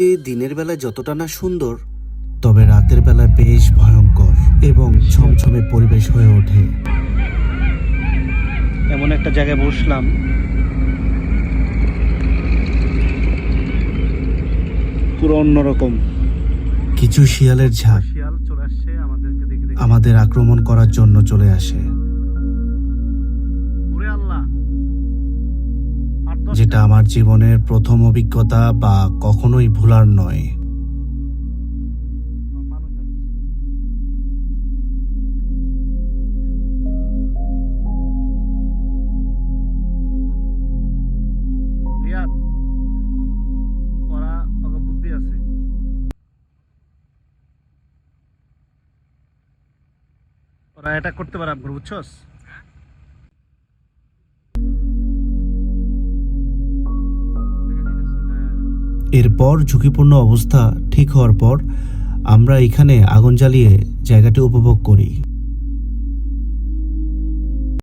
দিনের বেলা যতটা না সুন্দর তবে রাতের বেলা বেশ ভয়ঙ্কর এবং ছমছমে পরিবেশ হয়ে ওঠে। এমন একটা জায়গায় বসলাম। পুরো অন্যরকম। কিছু শিয়ালের ঝাঁক শিয়াল চলে আসছে আমাদেরকে দেখে দেখে। আমাদের আক্রমণ করার জন্য চলে আসে। যেটা আমার জীবনের প্রথম অভিজ্ঞতা বা কখনোই ভুলার নয়। অ্যাটাক করতে পারে আপনার বুঝছস? এরপর ঝুঁকিপূর্ণ অবস্থা ঠিক হওয়ার পর আমরা এখানে আগুন জ্বালিয়ে জায়গাটি উপভোগ করি।